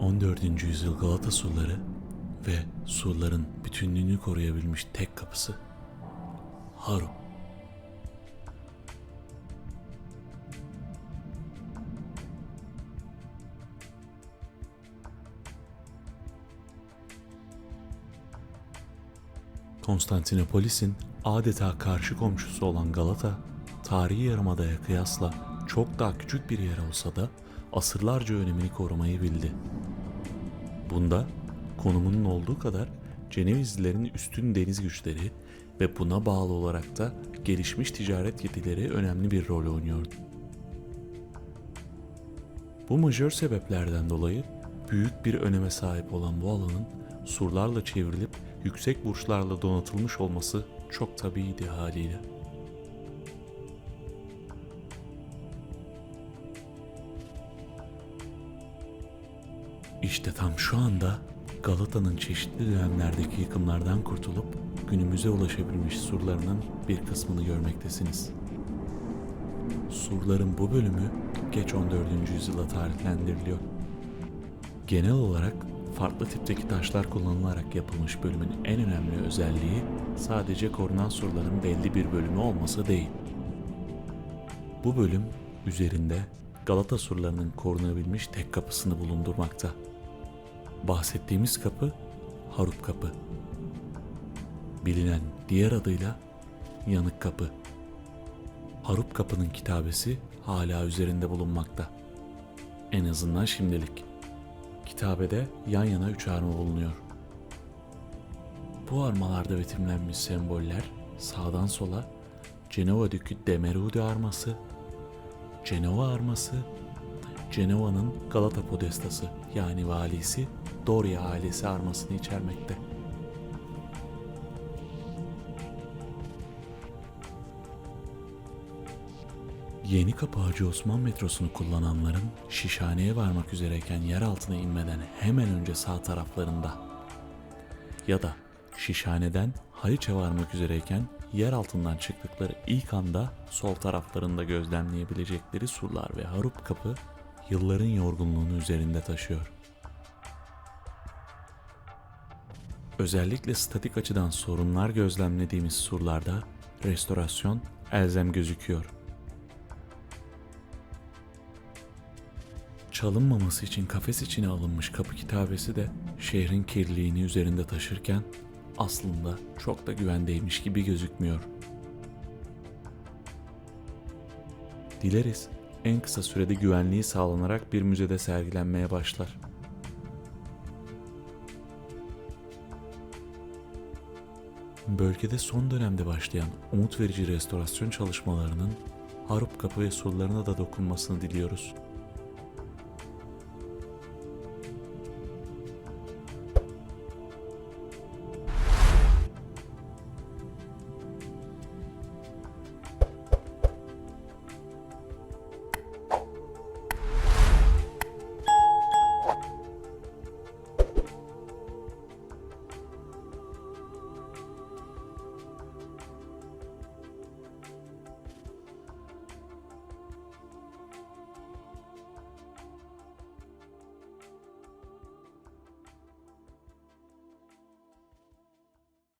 14. yüzyıl Galata surları ve surların bütünlüğünü koruyabilmiş tek kapısı Harup. Konstantinopolis'in adeta karşı komşusu olan Galata, tarihi yarımadaya kıyasla çok daha küçük bir yer olsa da asırlarca önemini korumayı bildi. Bunda konumunun olduğu kadar Cenevizlilerin üstün deniz güçleri ve buna bağlı olarak da gelişmiş ticaret yetileri önemli bir rol oynuyordu. Bu majör sebeplerden dolayı büyük bir öneme sahip olan bu alanın surlarla çevrilip yüksek burçlarla donatılmış olması çok tabiiydi haliyle. İşte tam şu anda Galata'nın çeşitli dönemlerdeki yıkımlardan kurtulup günümüze ulaşabilmiş surlarının bir kısmını görmektesiniz. Surların bu bölümü geç 14. yüzyıla tarihlendiriliyor. Genel olarak farklı tipteki taşlar kullanılarak yapılmış bölümün en önemli özelliği sadece korunan surların belli bir bölümü olması değil. Bu bölüm üzerinde Galata surlarının korunabilmiş tek kapısını bulundurmakta. Bahsettiğimiz kapı Harup Kapı. Bilinen diğer adıyla Yanık Kapı. Harup Kapı'nın kitabesi hala üzerinde bulunmakta. En azından şimdilik. Kitabede yan yana üç arma bulunuyor. Bu armalarda betimlenmiş semboller sağdan sola Cenova Dükü Demerudi arması, Cenova arması, Cenova'nın Galata Podestası yani valisi Doria ailesi armasını içermekte. Yeni Kapı Hacı Osman metrosunu kullananların Şişhane'ye varmak üzereyken yer altına inmeden hemen önce sağ taraflarında ya da Şişhane'den Haliç'e varmak üzereyken yer altından çıktıkları ilk anda sol taraflarında gözlemleyebilecekleri surlar ve Harup Kapı yılların yorgunluğunu üzerinde taşıyor. Özellikle statik açıdan sorunlar gözlemlediğimiz surlarda restorasyon elzem gözüküyor. Çalınmaması için kafes içine alınmış kapı kitabesi de şehrin kirliliğini üzerinde taşırken aslında çok da güvendeymiş gibi gözükmüyor. Dileriz en kısa sürede güvenliği sağlanarak bir müzede sergilenmeye başlar. Bölgede son dönemde başlayan umut verici restorasyon çalışmalarının Harup Kapı ve surlarına da dokunmasını diliyoruz.